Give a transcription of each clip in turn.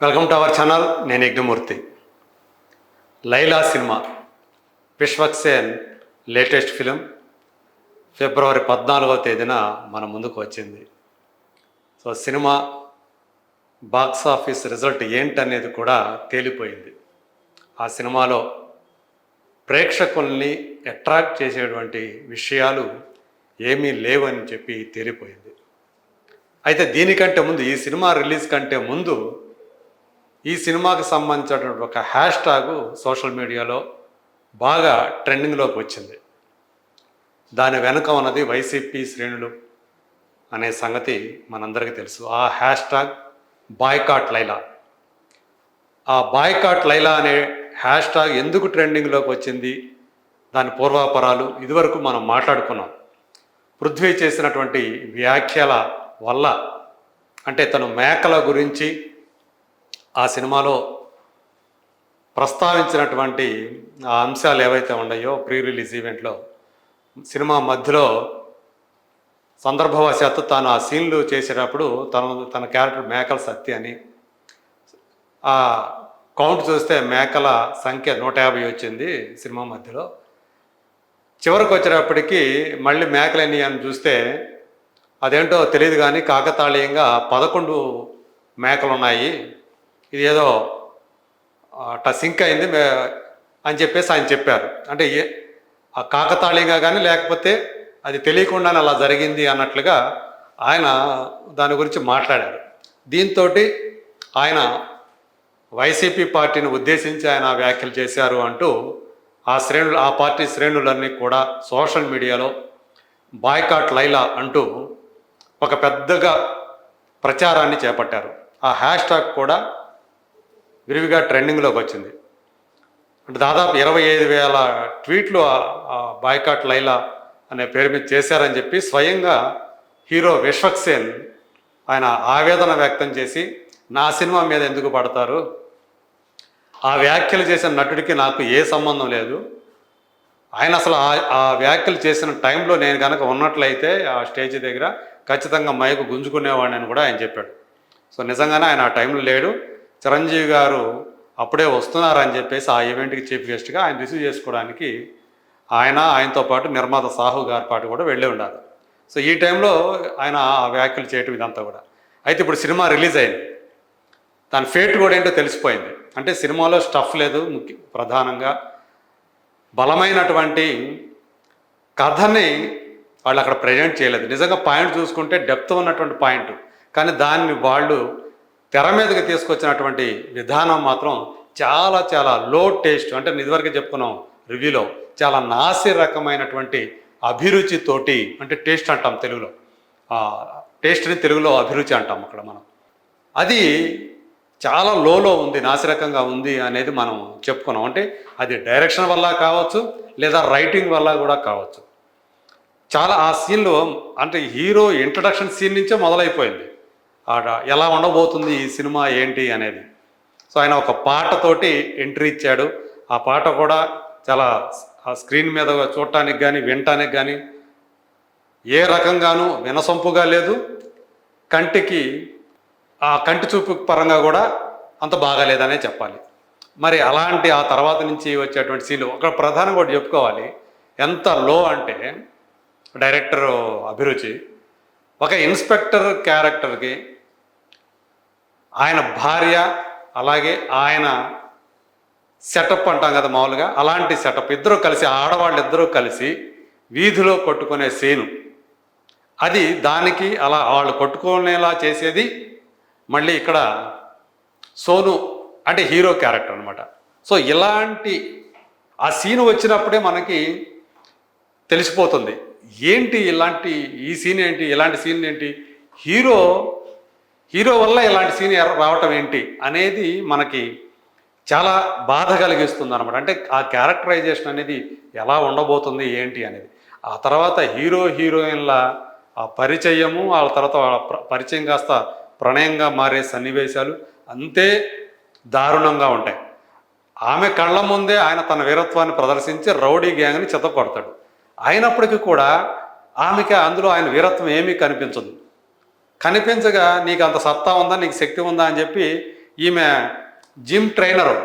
Welcome to our channel నేను Yajnamurthy. Laila cinema Vishwaksen latest film February పద్నాలుగవ తేదీన మన ముందుకు వచ్చింది. So cinema box office result ఏంటనేది కూడా తేలిపోయింది. ఆ సినిమాలో ప్రేక్షకుల్ని అట్రాక్ట్ చేసేటువంటి విషయాలు ఏమీ లేవని చెప్పి తేలిపోయింది. అయితే దీనికంటే ముందు ఈ సినిమా రిలీజ్ కంటే ముందు ఈ సినిమాకి సంబంధించినటువంటి ఒక హ్యాష్ ట్యాగ్ సోషల్ మీడియాలో బాగా ట్రెండింగ్లోకి వచ్చింది. దాని వెనుక ఉన్నది వైసీపీ శ్రేణులు అనే సంగతి మనందరికీ తెలుసు. ఆ హ్యాష్ ట్యాగ్ బాయ్కాట్ లైలా. ఆ బాయ్కాట్ లైలా అనే హ్యాష్ ట్యాగ్ ఎందుకు ట్రెండింగ్లోకి వచ్చింది? దాని పూర్వాపరాలు ఇదివరకు మనం మాట్లాడుకున్నాం. పృథ్వీ చేసినటువంటి వ్యాఖ్యల వల్ల అంటే తను మేకల గురించి ఆ సినిమాలో ప్రస్తావించినటువంటి ఆ అంశాలు ఏవైతే ఉన్నాయో ప్రీ రిలీజ్ ఈవెంట్లో సినిమా మధ్యలో సందర్భవశాత్తు తాను ఆ సీన్లు చేసేటప్పుడు తన తన క్యారెక్టర్ మేకల సత్య అని ఆ కౌంట్ చూస్తే మేకల సంఖ్య నూట యాభై వచ్చింది సినిమా మధ్యలో. చివరికి వచ్చేటప్పటికి మళ్ళీ మేకలని అని చూస్తే అదేంటో తెలియదు కానీ కాకతాళీయంగా పదకొండు మేకలు ఉన్నాయి ఇది ఏదో అట్లా సింక్ అయింది మే- అని చెప్పేసి ఆయన చెప్పారు. అంటే ఏ ఆ కాకతాళీయంగా కానీ లేకపోతే అది తెలియకుండానే అలా జరిగింది అన్నట్లుగా ఆయన దాని గురించి మాట్లాడారు. దీంతో ఆయన వైసీపీ పార్టీని ఉద్దేశించి ఆయన వ్యాఖ్యలు చేశారు అంటూ ఆ శ్రేణులు ఆ పార్టీ శ్రేణులన్నీ కూడా సోషల్ మీడియాలో బాయ్కాట్ లైలా అంటూ ఒక పెద్దగా ప్రచారాన్ని చేపట్టారు. ఆ హ్యాష్ ట్యాగ్ కూడా విరివిగా ట్రెండింగ్లోకి వచ్చింది. అంటే దాదాపు ఇరవై ఐదు వేల ట్వీట్లు బాయ్కాట్ లైలా అనే పేరు మీద చేశారని చెప్పి స్వయంగా హీరో విశ్వక్సేన్ ఆయన ఆవేదన వ్యక్తం చేసి నా సినిమా మీద ఎందుకు పడతారు? ఆ వ్యాఖ్యలు చేసిన నటుడికి నాకు ఏ సంబంధం లేదు. ఆయన అసలు ఆ ఆ వ్యాఖ్యలు చేసిన టైంలో నేను కనుక ఉన్నట్లయితే ఆ స్టేజ్ దగ్గర ఖచ్చితంగా మైకు గుంజుకునేవాడిని అని కూడా ఆయన చెప్పాడు. సో నిజంగానే ఆయన ఆ టైంలో లేడు. చిరంజీవి గారు అప్పుడే వస్తున్నారని చెప్పేసి ఆ ఈవెంట్కి చీఫ్ గెస్ట్గా ఆయన రిసీవ్ చేసుకోవడానికి ఆయన ఆయనతో పాటు నిర్మాత సాహు గారి పాటు కూడా వెళ్ళి ఉన్నారు. సో ఈ టైంలో ఆయన ఆ వ్యాఖ్యలు చేయటం ఇదంతా కూడా. అయితే ఇప్పుడు సినిమా రిలీజ్ అయింది. దాని ఫేట్ కూడా ఏంటో తెలిసిపోయింది. అంటే సినిమాలో స్టఫ్ లేదు ముఖ్య ప్రధానంగా బలమైనటువంటి కథని వాళ్ళు అక్కడ ప్రజెంట్ చేయలేదు. నిజంగా పాయింట్ చూసుకుంటే డెప్త్ ఉన్నటువంటి పాయింట్ కానీ దాన్ని వాళ్ళు తెర మీదకి తీసుకొచ్చినటువంటి విధానం మాత్రం చాలా చాలా లో టేస్ట్ అంటే ఇదివరకే చెప్పుకున్నాం రివ్యూలో. చాలా నాసి రకమైనటువంటి అభిరుచితోటి అంటే టేస్ట్ అంటాం తెలుగులో. టేస్ట్ని తెలుగులో అభిరుచి అంటాం అక్కడ మనం. అది చాలా లోలో ఉంది నాసిరకంగా ఉంది అనేది మనం చెప్పుకున్నాం. అంటే అది డైరెక్షన్ వల్ల కావచ్చు లేదా రైటింగ్ వల్ల కూడా కావచ్చు. చాలా ఆ సీన్లో అంటే హీరో ఇంట్రడక్షన్ సీన్ నుంచే మొదలైపోయింది. ఎలా ఉండబోతుంది ఈ సినిమా ఏంటి అనేది. సో ఆయన ఒక పాటతోటి ఎంట్రీ ఇచ్చాడు. ఆ పాట కూడా చాలా ఆ స్క్రీన్ మీద చూడటానికి కానీ వినటానికి కానీ ఏ రకంగానూ వినసొంపుగా లేదు. కంటికి ఆ కంటి చూపు పరంగా కూడా అంత బాగాలేదనే చెప్పాలి. మరి అలాంటి ఆ తర్వాత నుంచి వచ్చేటువంటి సీన్లు ఒక ప్రధానంగా కూడా చెప్పుకోవాలి. ఎంత లో అంటే డైరెక్టర్ అభిరుచి ఒక ఇన్స్పెక్టర్ క్యారెక్టర్కి ఆయన భార్య అలాగే ఆయన సెటప్ అంటాం కదా మామూలుగా అలాంటి సెటప్. ఇద్దరూ కలిసి ఆడవాళ్ళు ఇద్దరూ కలిసి వీధిలో కొట్టుకునే సీను. అది దానికి అలా వాళ్ళు కొట్టుకునేలా చేసేది మళ్ళీ ఇక్కడ సోను అంటే హీరో క్యారెక్టర్ అనమాట సో ఇలాంటి ఆ సీన్ వచ్చినప్పుడే మనకి తెలిసిపోతుంది. ఏంటి ఇలాంటి ఈ సీన్ ఏంటి ఇలాంటి సీన్ ఏంటి? హీరో హీరో వల్ల ఇలాంటి సీన్ రావటం ఏంటి అనేది మనకి చాలా బాధ కలిగిస్తుంది అనమాట అంటే ఆ క్యారెక్టరైజేషన్ అనేది ఎలా ఉండబోతుంది ఏంటి అనేది. ఆ తర్వాత హీరో హీరోయిన్ల ఆ పరిచయము వాళ్ళ తర్వాత వాళ్ళ పరిచయం కాస్త ప్రణయంగా మారే సన్నివేశాలు అంతే దారుణంగా ఉంటాయి. ఆమె కళ్ళ ముందే ఆయన తన వీరత్వాన్ని ప్రదర్శించి రౌడీ గ్యాంగ్ని చెత్తకొడతాడు అయినప్పటికీ కూడా ఆమెకి అందులో ఆయన వీరత్వం ఏమీ కనిపించదు. కనిపించగా నీకు అంత సత్తా ఉందా నీకు శక్తి ఉందా అని చెప్పి ఈమె జిమ్ ట్రైనర్.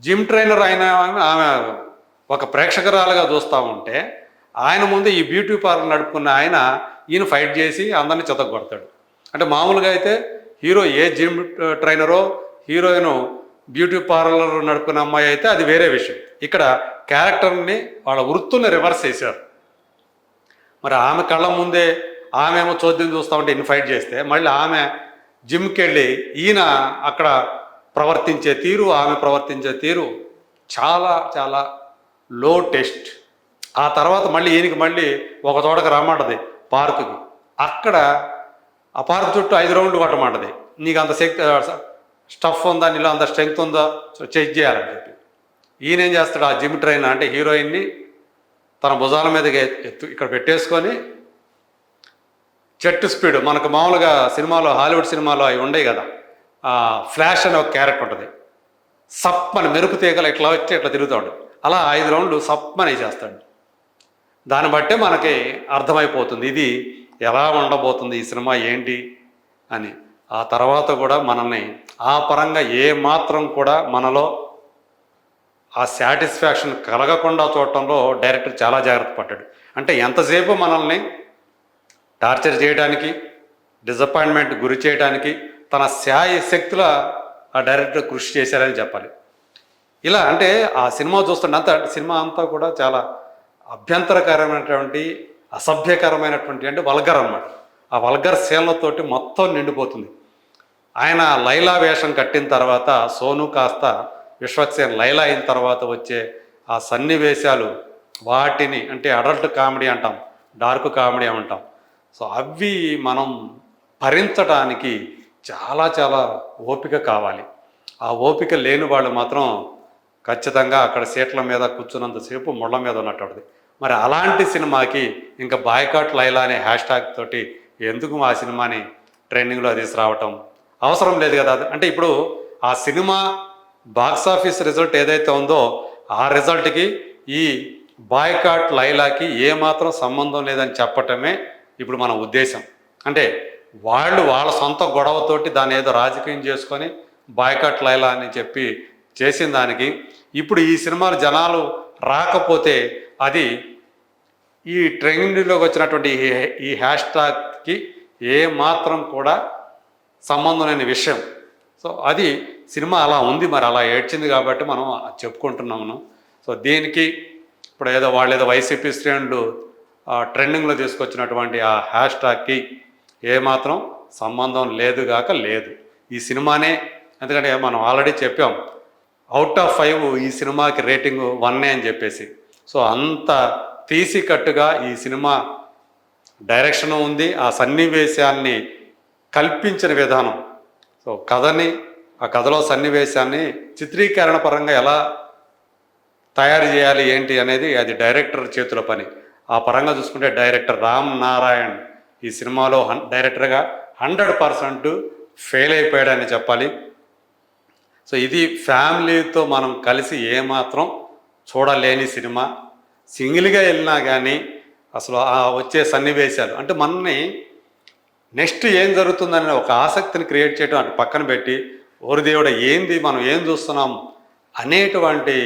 జిమ్ ట్రైనర్ అయిన ఆమె- ఆమె ఒక ప్రేక్షకురాలుగా చూస్తూ ఉంటే ఆయన ముందు ఈ బ్యూటీ పార్లర్ నడుపుకున్న ఆయన ఈయన ఫైట్ చేసి అందరిని చెతగొడతాడు. అంటే మామూలుగా అయితే హీరో ఏ జిమ్ ట్రైనరో హీరోయిన్ బ్యూటీ పార్లర్ నడుపుకున్న అమ్మాయి అయితే అది వేరే విషయం. ఇక్కడ క్యారెక్టర్ని వాళ్ళ వృత్తుల్ని రివర్స్ చేశారు. మరి ఆమె కళ్ళ ముందే ఆమె ఏమో చోద్యం చూస్తూ ఉంటే ఇన్ఫైట్ చేస్తే మళ్ళీ ఆమె జిమ్కి వెళ్ళి ఈయన అక్కడ ప్రవర్తించే తీరు ఆమె ప్రవర్తించే తీరు చాలా చాలా లో టెస్ట్ ఆ తర్వాత మళ్ళీ ఈయనకి మళ్ళీ ఒక చోటకి రమ్మంటది పార్కుకి. అక్కడ ఆ పార్క్ చుట్టూ ఐదు రౌండ్లు కొట్టమంటది నీకు అంత శక్తి స్టఫ్ ఉందా నీలో అంత స్ట్రెంగ్త్ ఉందా చెక్ చేయాలని చెప్పి. ఈయన ఏం చేస్తాడు ఆ జిమ్ ట్రైన్ అంటే హీరోయిన్ని తన భుజాల మీదకి ఎత్తు ఇక్కడ పెట్టేసుకొని చెట్టు స్పీడ్. మనకు మామూలుగా సినిమాలో హాలీవుడ్ సినిమాలో అవి ఉండేవి కదా. ఆ ఫ్లాష్ అనే ఒక క్యారెక్టర్ ఉంటుంది. సప్పని మెరుపు తీగలు ఇట్లా వచ్చి ఇట్లా తిరుగుతాడు అలా ఐదు రౌండ్లు సప్పని చేస్తాడు దాన్ని బట్టే మనకి అర్థమైపోతుంది ఇది ఎలా ఉండబోతుంది ఈ సినిమా ఏంటి అని. ఆ తర్వాత కూడా మనల్ని ఆ పరంగా ఏ మాత్రం కూడా మనలో ఆ సాటిస్ఫాక్షన్ కలగకుండా చూడటంలో డైరెక్టర్ చాలా జాగ్రత్త పడ్డాడు. అంటే ఎంతసేపు మనల్ని టార్చర్ చేయడానికి డిసప్పాయింట్మెంట్ గురి చేయడానికి తన శాయి శక్తుల ఆ డైరెక్టర్ కృషి చేశారని చెప్పాలి. ఇలా అంటే ఆ సినిమా చూస్తుంటే అంతా సినిమా అంతా కూడా చాలా అభ్యంతరకరమైనటువంటి అసభ్యకరమైనటువంటి అంటే వల్గర్ అనమాట ఆ వల్గర్ శీలతోటి మొత్తం నిండిపోతుంది. ఆయన లైలా వేషం కట్టిన తర్వాత సోను కాస్త విశ్వక్సేన్ లైలా అయిన తర్వాత వచ్చే ఆ సన్నివేశాలు వాటిని అంటే అడల్ట్ కామెడీ అంటాం డార్క్ కామెడీ అంటాం. సో అవి మనం భరించడానికి చాలా చాలా ఓపిక కావాలి. ఆ ఓపిక లేని వాళ్ళు మాత్రం ఖచ్చితంగా అక్కడ సీట్ల మీద కూర్చున్నంతసేపు ముళ్ళ మీద ఉన్నట్టుది మరి అలాంటి సినిమాకి ఇంకా బాయ్కాట్ లైలా అనే హ్యాష్ ట్యాగ్ తోటి ఎందుకు ఆ సినిమాని ట్రెండింగ్లో తీసుకురావటం అవసరం లేదు కదా? అంటే ఇప్పుడు ఆ సినిమా బాక్స్ ఆఫీస్ రిజల్ట్ ఏదైతే ఉందో ఆ రిజల్ట్కి ఈ బాయ్కాట్ లైలాకి ఏమాత్రం సంబంధం లేదని చెప్పటమే ఇప్పుడు మన ఉద్దేశం. అంటే వాళ్ళు వాళ్ళ సొంత గొడవతోటి దాన్ని ఏదో రాజకీయం చేసుకొని బాయ్కట్ లైలా అని చెప్పి చేసిన దానికి ఇప్పుడు ఈ సినిమాలు జనాలు రాకపోతే అది ఈ ట్రెండింగ్లోకి వచ్చినటువంటి ఈ- హ్యాష్ ట్యాగ్కి ఏమాత్రం కూడా సంబంధం లేని విషయం. సో అది సినిమా అలా ఉంది మరి అలా ఏడ్చింది కాబట్టి మనం చెప్పుకుంటున్నాము సో దీనికి ఇప్పుడు ఏదో వాళ్ళు ఏదో వైసీపీ శ్రేణులు ట్రెండింగ్లో తీసుకొచ్చినటువంటి ఆ హ్యాష్ ట్యాగ్కి ఏమాత్రం సంబంధం లేదు గాక లేదు. ఈ సినిమానే ఎందుకంటే మనం ఆల్రెడీ చెప్పాం అవుట్ ఆఫ్ ఫైవ్ ఈ సినిమాకి రేటింగ్ వన్నే అని చెప్పేసి. సో అంత తీసి కట్టుగా ఈ సినిమా డైరెక్షన్ ఉంది ఆ సన్నివేశాన్ని కల్పించిన విధానం. సో కథని ఆ కథలో సన్నివేశాన్ని చిత్రీకరణ పరంగా ఎలా తయారు చేయాలి ఏంటి అనేది అది డైరెక్టర్ చేతుల పని. ఆ పరంగా చూసుకుంటే డైరెక్టర్ రామ్ నారాయణ్ ఈ సినిమాలో హన్ డైరెక్టర్గా హండ్రెడ్ పర్సెంట్ ఫెయిల్ అయిపోయాడని చెప్పాలి. సో ఇది ఫ్యామిలీతో మనం కలిసి ఏమాత్రం చూడలేని సినిమా. సింగిల్గా వెళ్ళినా కానీ అసలు ఆ వచ్చే సన్నివేశాలు అంటే మనని నెక్స్ట్ ఏం జరుగుతుందనే ఒక ఆసక్తిని క్రియేట్ చేయడం అటు పక్కన పెట్టి ఓరి దేవుడ ఏంది మనం ఏం చూస్తున్నాం అనేటువంటి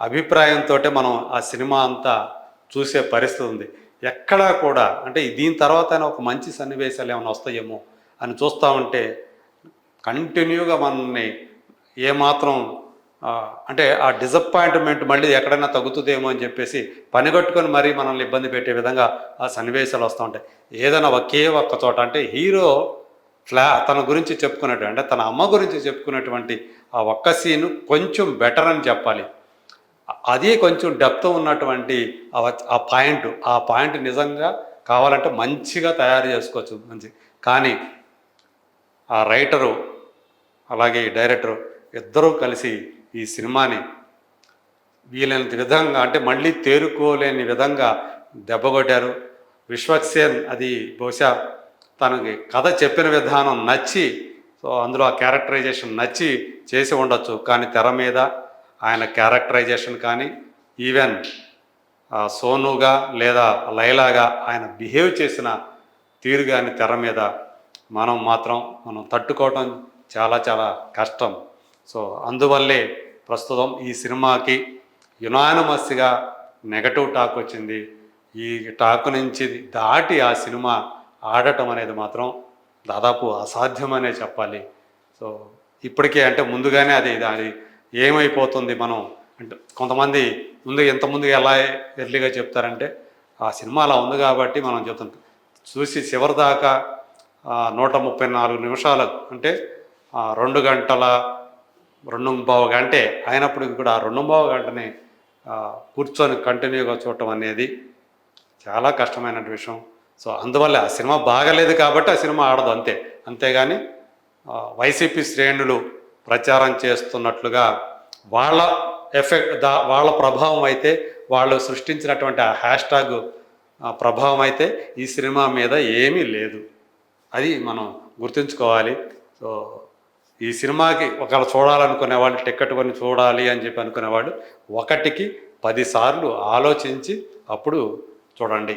అభిప్రాయంతో మనం ఆ సినిమా అంతా చూసే పరిస్థితి ఉంది. ఎక్కడా కూడా అంటే దీని తర్వాత అయినా ఒక మంచి సన్నివేశాలు ఏమైనా వస్తాయేమో అని చూస్తూ ఉంటే కంటిన్యూగా మనల్ని ఏమాత్రం అంటే ఆ డిసప్పాయింట్మెంట్ మళ్ళీ ఎక్కడైనా తగ్గుతుందేమో అని చెప్పేసి పనిగట్టుకొని మరీ మనల్ని ఇబ్బంది పెట్టే విధంగా ఆ సన్నివేశాలు వస్తూ ఉంటాయి. ఏదైనా ఒకే ఒక్క చోట అంటే హీరో ఫ్లా తన గురించి చెప్పుకున్నట్టు అంటే తన అమ్మ గురించి చెప్పుకున్నటువంటి ఆ ఒక్క సీను కొంచెం బెటర్ అని చెప్పాలి. అది కొంచెం డెప్త్ ఉన్నటువంటి ఆ పాయింట్ ఆ పాయింట్ నిజంగా కావాలంటే మంచిగా తయారు చేసుకోవచ్చు మంచి. కానీ ఆ రైటరు అలాగే డైరెక్టరు ఇద్దరూ కలిసి ఈ సినిమాని వీలైనంత విధంగా అంటే మళ్ళీ తేరుకోలేని విధంగా దెబ్బగొట్టారు. విశ్వక్సేన్ అది బహుశా తనకి కథ చెప్పిన విధానం నచ్చి సో అందులో ఆ క్యారెక్టరైజేషన్ నచ్చి చేసి ఉండొచ్చు. కానీ తెర మీద ఆయన క్యారెక్టరైజేషన్ కానీ ఈవెన్ సోనుగా లేదా లైలాగా ఆయన బిహేవ్ చేసిన తీరు కానీ తెర మీద మనం మాత్రం మనం తట్టుకోవటం చాలా చాలా కష్టం. సో అందువల్లే ప్రస్తుతం ఈ సినిమాకి యునానమస్గా నెగటివ్ టాక్ వచ్చింది. ఈ టాక్ నుంచి దాటి ఆ సినిమా ఆడటం అనేది మాత్రం దాదాపు అసాధ్యమనే చెప్పాలి. సో ఇప్పటికే అంటే ముందుగానే అది దాని ఏమైపోతుంది మనం? అంటే కొంతమంది ముందు ఎంత ముందుగా ఎలా ఎర్లీగా చెప్తారంటే ఆ సినిమా అలా ఉంది కాబట్టి మనం చెప్తాం. చూసి చివరి దాకా నూట ముప్పై నాలుగు నిమిషాలు అంటే రెండు గంటల రెండు బావు గంటే అయినప్పటికీ కూడా ఆ రెండు బావు గంటని కూర్చొని కంటిన్యూగా చూడటం అనేది చాలా కష్టమైన విషయం. సో అందువల్ల ఆ సినిమా బాగలేదు కాబట్టి ఆ సినిమా ఆడదు అంతే. అంతేగాని వైసీపీ శ్రేణులు ప్రచారం చేస్తున్నట్లుగా వాళ్ళ ఎఫెక్ట్ దా వాళ్ళ ప్రభావం అయితే వాళ్ళు సృష్టించినటువంటి ఆ హ్యాష్ ట్యాగ్ ప్రభావం అయితే ఈ సినిమా మీద ఏమీ లేదు. అది మనం గుర్తుంచుకోవాలి. సో ఈ సినిమాకి ఒకవేళ చూడాలనుకునే వాళ్ళు టికెట్ కొని చూడాలి అని చెప్పి అనుకునేవాళ్ళు ఒకటికి పదిసార్లు ఆలోచించి అప్పుడు చూడండి.